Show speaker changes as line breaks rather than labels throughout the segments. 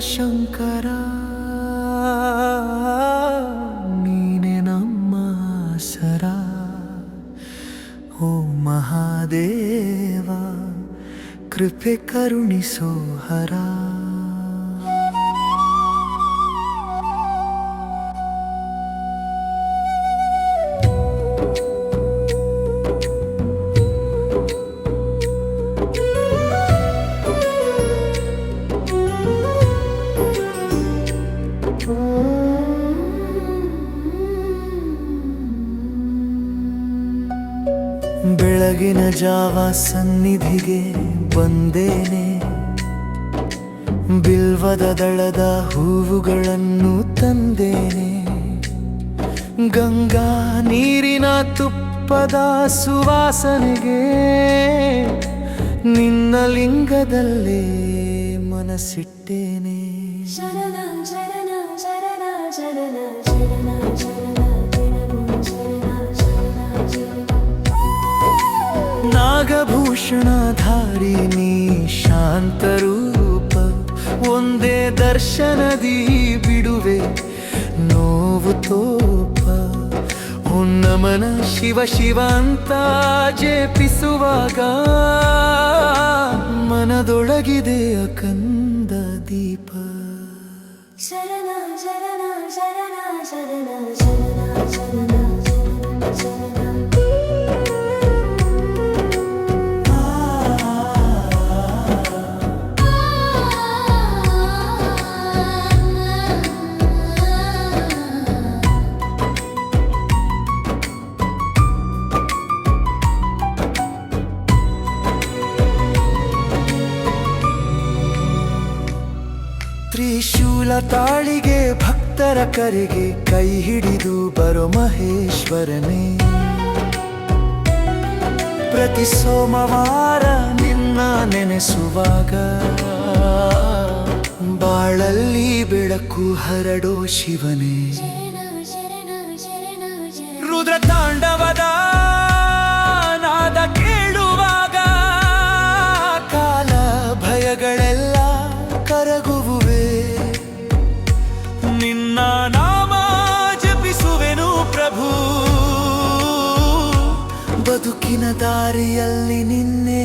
ಶಂಕರ ನೀನೆ ನಮ್ಮ ಸರ ಓ ಮಹಾದೇವ ಕೃಪೆ ಕರುಣಿಸೋ ಹರ. ಬೆಳಗಿನ ಜಾವ ಸನ್ನಿಧಿಗೆ ಬಂದೇನೆ. ಬಿಲ್ವದ ದಳದ ಹೂವುಗಳನ್ನು ತಂದೇನೆ. ಗಂಗಾ ನೀರಿನ ತುಪ್ಪದ ಸುವಾಸನೆಗೆ ನಿನ್ನ ಲಿಂಗದಲ್ಲೇ ಮನಸ್ಸಿಟ್ಟೇನೆ ನಾಗಭೂಷಣ ಶಾಂತ ಶಾಂತರೂಪ, ಒಂದೇ ದರ್ಶನದಿ ಬಿಡುವೆ ನೋವು ತೋಪ. ಉನ್ನಮನ ಶಿವ ಶಿವ ಅಂತ ಜೇಪಿಸುವಾಗ ಮನದೊಳಗಿದೆ ಅಕಂದ ದೀಪ.
ಶರಣ ಶರಣ ಶರಣ ಶರಣ ಶರಣ ಶರಣ.
ತಾಳಿಗೆ ಭಕ್ತರ ಕರೆಗೆ ಕೈ ಹಿಡಿದು ಬರೋ ಮಹೇಶ್ವರನೇ. ಪ್ರತಿ ಸೋಮವಾರ ನಿನ್ನ ನೆನೆಸುವಾಗ ಬಾಳಲ್ಲಿ ಬೆಳಕು ಹರಡೋ ಶಿವನೇ. ಬದುಕಿನ ದಾರಿಯಲ್ಲಿ ನಿನ್ನೆ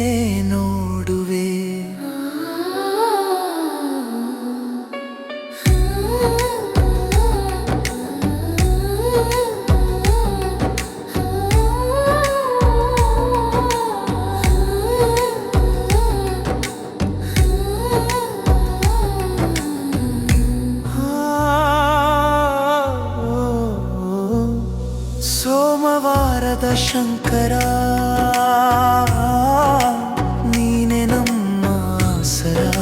ಶಂಕರ ನೀನೆ ನಮ್ಮ ಸರ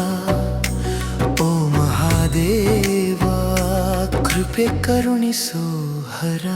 ಓ ಮಹಾದೇವ ಕೃಪೆ ಕರುಣಿಸೋ ಹರ.